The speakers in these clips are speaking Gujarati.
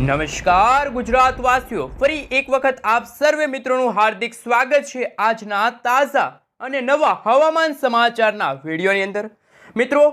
નમસ્કાર ગુજરાત વાસીઓ ફરી એક વખત આપ સર્વે મિત્રોનું હાર્દિક સ્વાગત છે આજના તાજા અને નવા હવામાન સમાચારના વિડીયોની અંદર. મિત્રો,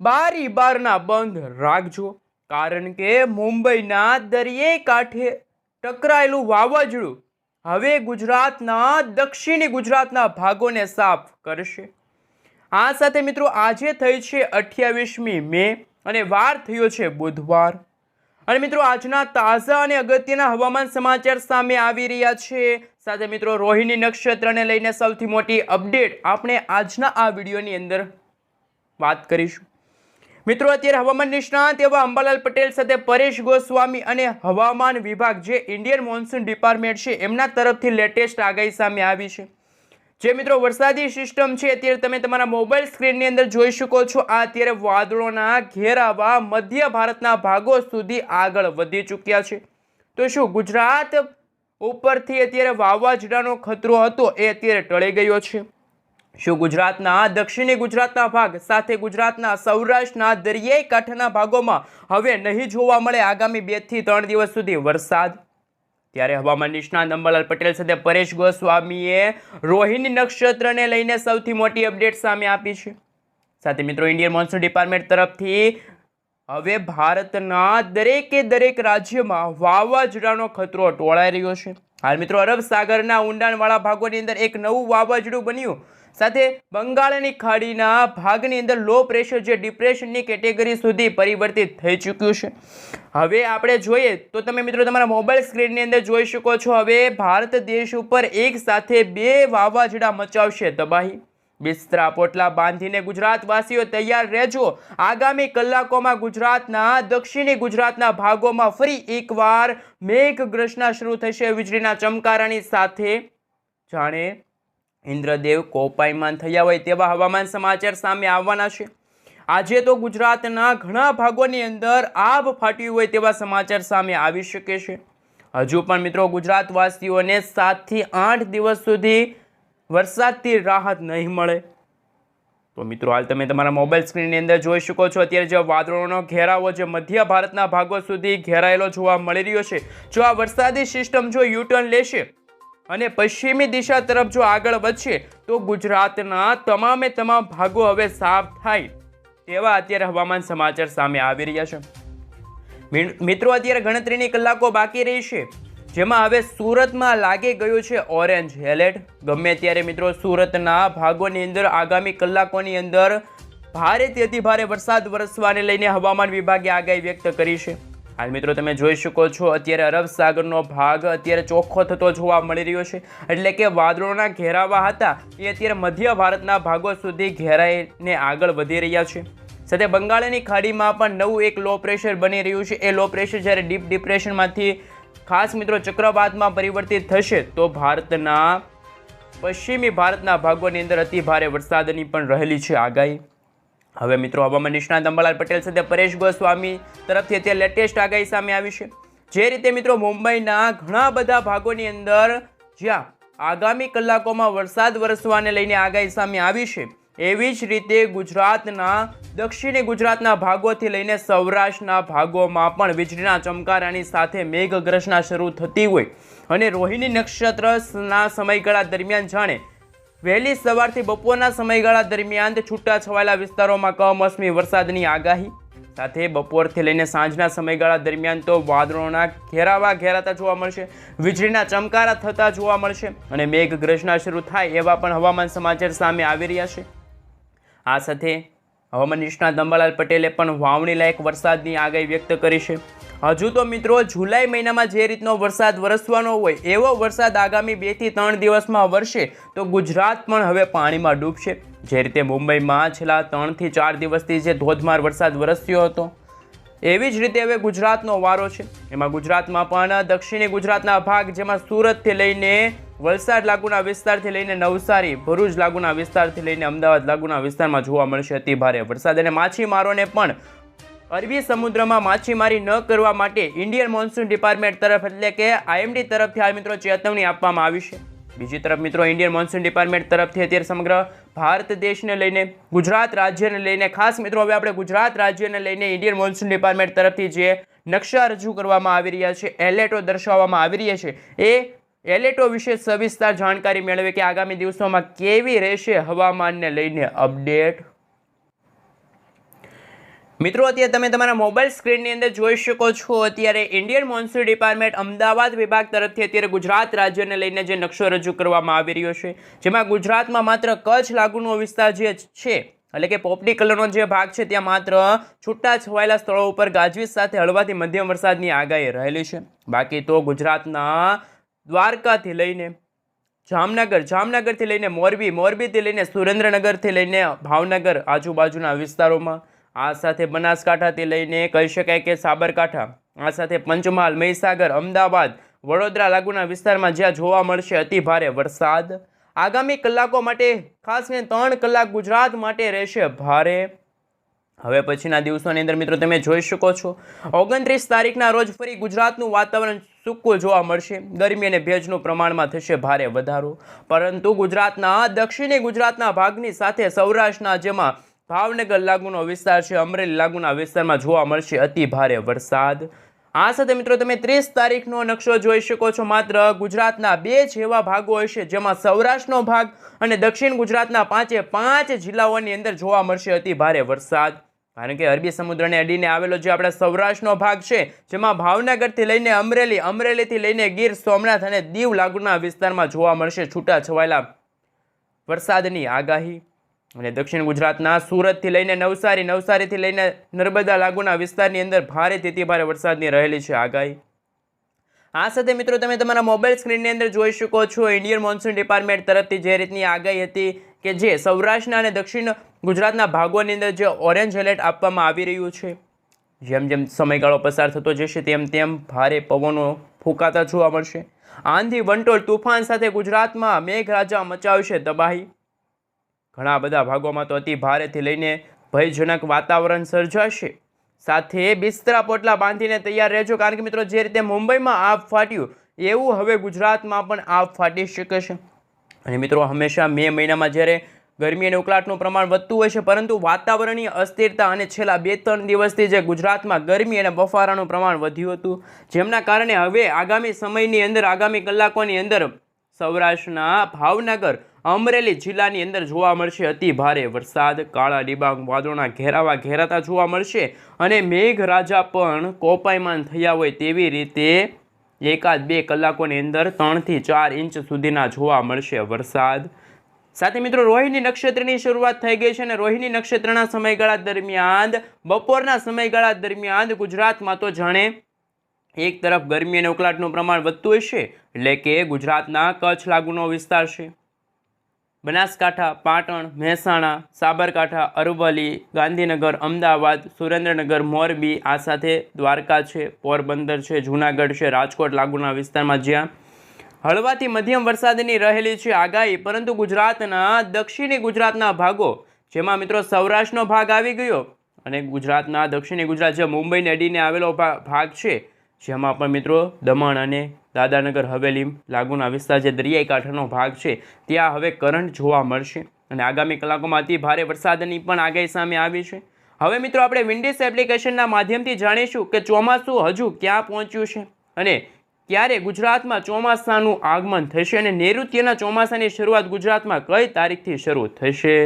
બારી બારના બંધ રાખજો, કારણ કે મુંબઈના દરિયે કાંઠે ટકરાયેલું વાવાઝોડું હવે ગુજરાતના દક્ષિણી ગુજરાતના ભાગોને સાફ કરશે. આ સાથે મિત્રો, આજે થઈ છે અઠ્યાવીસમી મે અને વાર થયો છે બુધવાર. અને મિત્રો, આજના તાજા અને અગત્યના હવામાન સમાચાર સામે આવી રહ્યા છે. સાથે મિત્રો, રોહિણી નક્ષત્રને લઈને સૌથી મોટી અપડેટ આપણે આજના આ વિડીયોની અંદર વાત કરીશું. મિત્રો, અત્યારે હવામાન નિષ્ણાત એવા અંબાલાલ પટેલ સાથે પરેશ ગોસ્વામી અને હવામાન વિભાગ જે ઇન્ડિયન મોન્સૂન ડિપાર્ટમેન્ટ છે, એમના તરફથી લેટેસ્ટ આગાહી સામે આવી છે. જે મિત્રો વરસાદી સિસ્ટમ છે, અત્યારે તમે તમારા મોબાઈલ સ્ક્રીનની અંદર જોઈ શકો છો. આ અત્યારે વાદળોના ઘેરાવા મધ્ય ભારતના ભાગો સુધી આગળ વધી ચૂક્યા છે. તો શું ગુજરાત ઉપરથી અત્યારે વાવાઝોડાનો ખતરો હતો એ અત્યારે ટળી ગયો છે. શું ગુજરાતના દક્ષિણી ગુજરાતના ભાગ સાથે ગુજરાતના સૌરાષ્ટ્રના દરિયાઈ કાંઠાના ભાગોમાં હવે નહીં જોવા મળે આગામી બેથી ત્રણ દિવસ સુધી વરસાદ? ત્યારે હવામાન નિષ્ણાંત અંબાલાલ પટેલ સાથે પરેશ ગોસ્વામીએ રોહિણી નક્ષત્રને લઈને સૌથી મોટી અપડેટ સામે આપી છે. સાથે મિત્રો ઇન્ડિયન મોન્સૂન ડિપાર્ટમેન્ટ તરફથી હવે ભારતના દરેકે દરેક રાજ્યમાં વાવાઝોડાનો ખતરો ટોળાઈ રહ્યો છે. હાલ મિત્રો, અરબ સાગરના ઊંડાણવાળા ભાગોની અંદર એક નવું વાવાઝોડું બન્યું. સાથે બંગાળની ખાડીના ભાગની અંદર લો પ્રેશર જે ડિપ્રેશનની કેટેગરી સુધી પરિવર્તિત થઈ ચૂક્યું છે. હવે આપણે જોઈએ તો તમે મિત્રો તમારા મોબાઈલ સ્ક્રીનની અંદર જોઈ શકો છો. હવે ભારત દેશ ઉપર એક સાથે બે વાવાઝોડા મચાવશે તબાહી. બિસ્તરા પોટલા બાંધીને ગુજરાતવાસીઓ તૈયાર રહેજો. આગામી કલાકોમાં ગુજરાતના, દક્ષિણી ગુજરાતના ભાગોમાં ફરી એકવાર મેઘગ્રસ્ના શરૂ થશે. વીજળીના ચમકારાની સાથે જાણે ઇન્દ્રદેવ કોપાયમાન થયા હોય તેવા હવામાન સમાચાર સામે આવવાના છે. આજે તો ગુજરાતના ઘણા ભાગોની અંદર આભ ફાટ્યું હોય તેવા સમાચાર સામે આવી શકે છે. હજુ પણ મિત્રો ગુજરાતવાસીઓને સાતથી આઠ દિવસ સુધી વરસાદથી રાહત નહીં મળે. તો મિત્રો, હાલ તમે તમારા મોબાઈલ સ્ક્રીનની અંદર જોઈ શકો છો. અત્યારે જે વાદળોનો ઘેરાવો જે મધ્ય ભારતના ભાગો સુધી ઘેરાયેલો જોવા મળી રહ્યો છે. જો આ વરસાદી સિસ્ટમ જો યુટર્ન લેશે અને પશ્ચિમી દિશા તરફ જો આગળ વધશે, તો ગુજરાતના તમામે તમામ ભાગો હવે સાફ થાય તેવા અત્યારે હવામાન સમાચાર સામે આવી રહ્યા છે. મિત્રો, અત્યારે ગણતરીની કલાકો બાકી રહી છે. જેમાં હવે સુરતમાં લાગી ગયું છે ઓરેન્જ એલર્ટ. ગમે ત્યારે મિત્રો સુરતના ભાગોની અંદર આગામી કલાકોની અંદર ભારેથી અતિ ભારે વરસાદ વરસવાને લઈને હવામાન વિભાગે આગાહી વ્યક્ત કરી છે. હાલ મિત્રો તમે જોઈ શકો છો અત્યારે અરબ સાગરનો ભાગ અત્યારે ચોખ્ખો થતો જોવા મળી રહ્યો છે. એટલે કે વાદળોના ઘેરાવા હતા એ અત્યારે મધ્ય ભારતના ભાગો સુધી ઘેરાઈને આગળ વધી રહ્યા છે. સાથે બંગાળની ખાડીમાં પણ નવું એક લો પ્રેશર બની રહ્યું છે. એ લો પ્રેશર જ્યારે ડીપ ડિપ્રેશનમાંથી ખાસ મિત્રો ચક્રવાતમાં પરિવર્તિત થશે તો ભારતના, પશ્ચિમી ભારતના ભાગોની અંદર અતિ ભારે વરસાદની પણ રહેલી છે આગાહી. હવે મિત્રો હવામાન નિષ્ણાંત અંબાલાલ પટેલ સાથે પરેશ ગોસ્વામી તરફથી અત્યારે લેટેસ્ટ આગાહી સામે આવી છે. જે રીતે મિત્રો મુંબઈના ઘણા બધા ભાગોની અંદર જ્યાં આગામી કલાકોમાં વરસાદ વરસવાને લઈને આગાહી સામે આવી છે. એવી જ રીતે ગુજરાતના, દક્ષિણી ગુજરાતના ભાગોથી લઈને સૌરાષ્ટ્રના ભાગોમાં પણ વીજળીના ચમકારાની સાથે મેઘગ્રસના શરૂ થતી હોય. અને રોહિણી નક્ષત્રના સમયગાળા દરમિયાન જાણે, વહેલી સવારથી બપોરના સમયગાળા દરમિયાન છૂટા છવાયેલા વિસ્તારોમાં કમોસમી વરસાદની આગાહી. સાથે બપોરથી લઈને સાંજના સમયગાળા દરમિયાન તો વાદળોના ઘેરાવા ઘેરાતા જોવા મળશે, વીજળીના ચમકારા થતા જોવા મળશે અને મેઘગ્રસ્તના શરૂ થાય એવા પણ હવામાન સમાચાર સામે આવી રહ્યા છે. આ સાથે હવામાન નિષ્ણાત અંબાલાલ પટેલે પણ વાવણી લાયક વરસાદની આગાહી વ્યક્ત કરી છે. હજુ તો મિત્રો જુલાઈ મહિનામાં જે રીતનો વરસાદ વરસવાનો હોય, એવો વરસાદ આગામી બેથી ત્રણ દિવસમાં વરસે તો ગુજરાત પણ હવે પાણીમાં ડૂબશે. જે રીતે મુંબઈમાં છેલ્લા ત્રણથી ચાર દિવસથી જે ધોધમાર વરસાદ વરસ્યો હતો, એવી જ રીતે હવે ગુજરાતનો વારો છે. એમાં ગુજરાતમાં પણ દક્ષિણી ગુજરાતના ભાગ, જેમાં સુરતથી લઈને વલસાડ લાગુના વિસ્તારથી લઈને નવસારી, ભરૂચ લાગુના વિસ્તારથી લઈને અમદાવાદ લાગુના વિસ્તારમાં જોવા મળશે અતિ ભારે વરસાદ અને માછીમારોને પણ અરબી સમુદ્રમાં માછીમારી ન કરવા માટે ઇન્ડિયન મોન્સૂન ડિપાર્ટમેન્ટ તરફ એટલે કે આઈએમડી તરફથી આ મિત્રો, ચેતવણી આપવામાં આવી છે. બીજી તરફ મિત્રો, ઇન્ડિયન મોન્સૂન ડિપાર્ટમેન્ટ તરફથી અત્યારે સમગ્ર ભારત દેશને લઈને, ગુજરાત રાજ્યને લઈને, ખાસ મિત્રો, હવે આપણે ગુજરાત રાજ્યને લઈને ઇન્ડિયન મોન્સૂન ડિપાર્ટમેન્ટ તરફથી જે નકશા રજૂ કરવામાં આવી રહ્યા છે એલેટો દર્શાવવામાં આવી રહ્યા છે, એ એલેટો વિશે સવિસ્તાર જાણકારી મેળવે કે આગામી દિવસોમાં કેવી રહેશે હવામાનને લઈને અપડેટ. મિત્રો, અત્યારે તમે તમારા મોબાઈલ સ્ક્રીનની અંદર જોઈ શકો છો. અત્યારે ઇન્ડિયન મોન્સૂન ડિપાર્ટમેન્ટ અમદાવાદ વિભાગ તરફથી અત્યારે ગુજરાત રાજ્યને લઈને જે નકશો રજૂ કરવામાં આવી રહ્યો છે, જેમાં ગુજરાતમાં માત્ર કચ્છ લાગુનો વિસ્તાર જે છે, એટલે કે પોપટી કલરનો જે ભાગ છે, ત્યાં માત્ર છૂટા છવાયેલા સ્થળો ઉપર ગાજવીજ સાથે હળવાથી મધ્યમ વરસાદની આગાહી રહેલી છે. બાકી તો ગુજરાતના દ્વારકાથી લઈને જામનગર, જામનગરથી લઈને મોરબી, મોરબીથી લઈને સુરેન્દ્રનગરથી લઈને ભાવનગર આજુબાજુના વિસ્તારોમાં. આ સાથે બનાસકાંઠાથી લઈને કહી શકાય કે સાબરકાંઠા, આ સાથે પંચમહાલ, મહીસાગર, અમદાવાદ, વડોદરા લાગુના વિસ્તારમાં જ્યાં જોવા મળશે અતિ ભારે વરસાદ. આગામી કલાકો માટે, ખાસ કરીને ત્રણ કલાક ગુજરાત માટે રહેશે ભારે હવે પછીના દિવસોની અંદર મિત્રો તમે જોઈ શકો છો. ઓગણત્રીસ તારીખના રોજ ફરી ગુજરાતનું વાતાવરણ સૂકું જોવા મળશે. ગરમી અને ભેજનું પ્રમાણમાં થશે ભારે વધારો. પરંતુ ગુજરાતના, દક્ષિણી ગુજરાતના ભાગની સાથે સૌરાષ્ટ્રના જેમાં ભાવનગર લાગુનો વિસ્તાર છે, અમરેલી લાગુના વિસ્તારમાં જોવા મળશે અતિ ભારે વરસાદ. આ સાથે મિત્રો તમે ત્રીસ તારીખનો નકશો જોઈ શકો છો. માત્ર ગુજરાતના બે જ એવા ભાગો હશે જેમાં સૌરાષ્ટ્રનો ભાગ અને દક્ષિણ ગુજરાતના પાંચે પાંચ જિલ્લાઓની અંદર જોવા મળશે અતિ ભારે વરસાદ. કારણ કે અરબી સમુદ્રને અડીને આવેલો જે આપણા સૌરાષ્ટ્રનો ભાગ છે, જેમાં ભાવનગરથી લઈને અમરેલી, અમરેલીથી લઈને ગીર, સોમનાથ અને દીવ લાગુના વિસ્તારમાં જોવા મળશે છૂટા છવાયેલા વરસાદની આગાહી. અને દક્ષિણ ગુજરાતના સુરતથી લઈને નવસારી, નવસારીથી લઈને નર્મદા લાગુના વિસ્તારની અંદર ભારેથી અતિ ભારે વરસાદની રહેલી છે આગાહી. આ સાથે મિત્રો તમે તમારા મોબાઈલ સ્ક્રીનની અંદર જોઈ શકો છો ઇન્ડિયન મોન્સૂન ડિપાર્ટમેન્ટ તરફથી જે રીતની આગાહી હતી કે જે સૌરાષ્ટ્રના અને દક્ષિણ ગુજરાતના ભાગોની અંદર જે ઓરેન્જ એલર્ટ આપવામાં આવી રહ્યું છે. જેમ જેમ સમયગાળો પસાર થતો જશે તેમ તેમ ભારે પવનો ફૂંકાતા જોવા મળશે. આંધી વંટોળ તુફાન સાથે ગુજરાતમાં મેઘરાજા મચાવશે તબાહી. ઘણા બધા ભાગોમાં તો અતિ ભારેથી લઈને ભયજનક વાતાવરણ સર્જાશે. સાથે બિસ્તરા પોટલા બાંધીને તૈયાર રહેજો, કારણ કે મિત્રો જે રીતે મુંબઈમાં આગ ફાટ્યું, એવું હવે ગુજરાતમાં પણ આગ ફાટી શકે છે. અને મિત્રો હંમેશા મે મહિનામાં જ્યારે ગરમી અને ઉકળાટનું પ્રમાણ વધતું હોય છે, પરંતુ વાતાવરણીય અસ્થિરતા અને છેલ્લા બે ત્રણ દિવસથી જે ગુજરાતમાં ગરમી અને બફારાનું પ્રમાણ વધ્યું હતું, જેમના કારણે હવે આગામી સમયની અંદર, આગામી કલાકોની અંદર સૌરાષ્ટ્રના ભાવનગર અમરેલી જિલ્લાની અંદર જોવા મળશે અતિ ભારે વરસાદ, કાળા ડિબાંગ, વાદળોના ઘેરાવા ઘેરાતા જોવા મળશે અને મેઘરાજા પણ કોપાયમાન થયા હોય તેવી રીતે એકાદ બે કલાકોની અંદર ત્રણથી ચાર ઇંચ સુધીના જોવા મળશે વરસાદ. સાથે મિત્રો, રોહિણી નક્ષત્રની શરૂઆત થઈ ગઈ છે અને રોહિણી નક્ષત્રના સમયગાળા દરમિયાન, બપોરના સમયગાળા દરમિયાન ગુજરાતમાં તો જાણે એક તરફ ગરમી અને ઉકળાટનું પ્રમાણ વધતું હશે, એટલે કે ગુજરાતના કચ્છ લાગુનો વિસ્તાર છે. બનાસકાંઠા, પાટણ, મહેસાણા, સાબરકાંઠા, અરવલ્લી, ગાંધીનગર, અમદાવાદ, સુરેન્દ્રનગર, મોરબી, આ સાથે દ્વારકા છે, પોરબંદર છે, જૂનાગઢ છે, રાજકોટ, લાગુના વિસ્તારમાં જ્યાં હળવાથી મધ્યમ વરસાદની રહેલી છે આગાહી. પરંતુ ગુજરાતના, દક્ષિણી ગુજરાતના ભાગો, જેમાં મિત્રો સૌરાષ્ટ્રનો ભાગ આવી ગયો અને ગુજરાતના દક્ષિણી ગુજરાત, જે મુંબઈને અડીને આવેલો ભાગ છે જેમાં પણ મિત્રો દમણ અને દાદાનગર હવેલી લાગુના વિસ્તાર જે દરિયાઈ કાંઠાનો ભાગ છે, ત્યાં હવે કરંટ જોવા મળશે અને આગામી કલાકોમાં અતિ ભારે વરસાદની પણ આગાહી સામે આવી છે. હવે મિત્રો આપણે વિન્ડિસ એપ્લિકેશનના માધ્યમથી જાણીશું કે ચોમાસું હજુ ક્યાં પહોંચ્યું છે અને ક્યારે ગુજરાતમાં ચોમાસાનું આગમન થશે અને નૈઋત્યના ચોમાસાની શરૂઆત ગુજરાતમાં કઈ તારીખથી શરૂ થશે?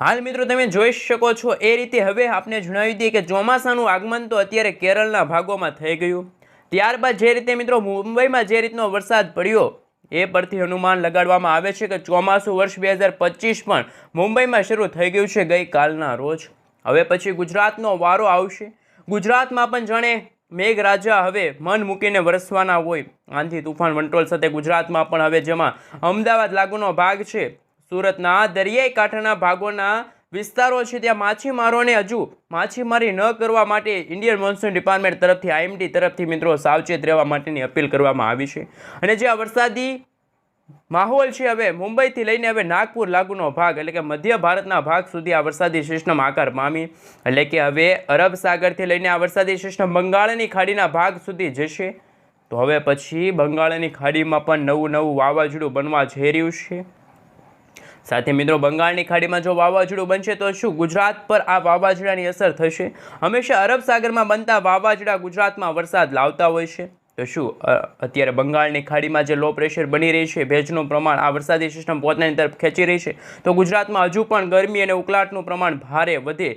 હાલ મિત્રો તમે જોઈ શકો છો, એ રીતે હવે આપને જણાવી દઈએ કે ચોમાસાનું આગમન તો અત્યારે કેરળના ભાગોમાં થઈ ગયું. ત્યારબાદ જે રીતે મિત્રો મુંબઈમાં જે રીતનો વરસાદ પડ્યો, એ પરથી અનુમાન લગાડવામાં આવે છે કે ચોમાસું વર્ષ બે હજાર પચીસ પણ મુંબઈમાં શરૂ થઈ ગયું છે ગઈકાલના રોજ. હવે પછી ગુજરાતનો વારો આવશે. ગુજરાતમાં પણ જાણે મેઘરાજા હવે મન મૂકીને વરસવાના હોય. આંધી તુફાન વંટોલ સાથે ગુજરાતમાં પણ હવે જેમાં અમદાવાદ લાગુનો ભાગ છે. સુરતના દરિયાઈ કાંઠાના ભાગોના વિસ્તારો છે, ત્યાં માછીમારોને હજુ માછીમારી ન કરવા માટે ઇન્ડિયન મોન્સૂન ડિપાર્ટમેન્ટ તરફથી, આઈએમડી તરફથી મિત્રો સાવચેત રહેવા માટેની અપીલ કરવામાં આવી છે. અને જે આ વરસાદી માહોલ છે, હવે મુંબઈથી લઈને હવે નાગપુર લાગુનો ભાગ, એટલે કે મધ્ય ભારતના ભાગ સુધી આ વરસાદી સિસ્ટમ આકાર પામી, એટલે કે હવે અરબ સાગરથી લઈને આ વરસાદી સિસ્ટમ બંગાળની ખાડીના ભાગ સુધી જશે. તો હવે પછી બંગાળની ખાડીમાં પણ નવું નવું વાવાઝોડું બનવા જઈ રહ્યું છે. સાથે મિત્રો, બંગાળની ખાડીમાં જો વાવાઝોડું બનશે તો શું ગુજરાત પર આ વાવાઝોડાની અસર થશે? હંમેશા અરબ સાગરમાં બનતા વાવાઝોડા ગુજરાતમાં વરસાદ લાવતા હોય છે. તો શું અત્યારે બંગાળની ખાડીમાં જે લો પ્રેશર બની રહી છે, ભેજનું પ્રમાણ આ વરસાદી સિસ્ટમ પોતાની તરફ ખેંચી રહી છે, તો ગુજરાતમાં હજુ પણ ગરમી અને ઉકળાટનું પ્રમાણ ભારે વધે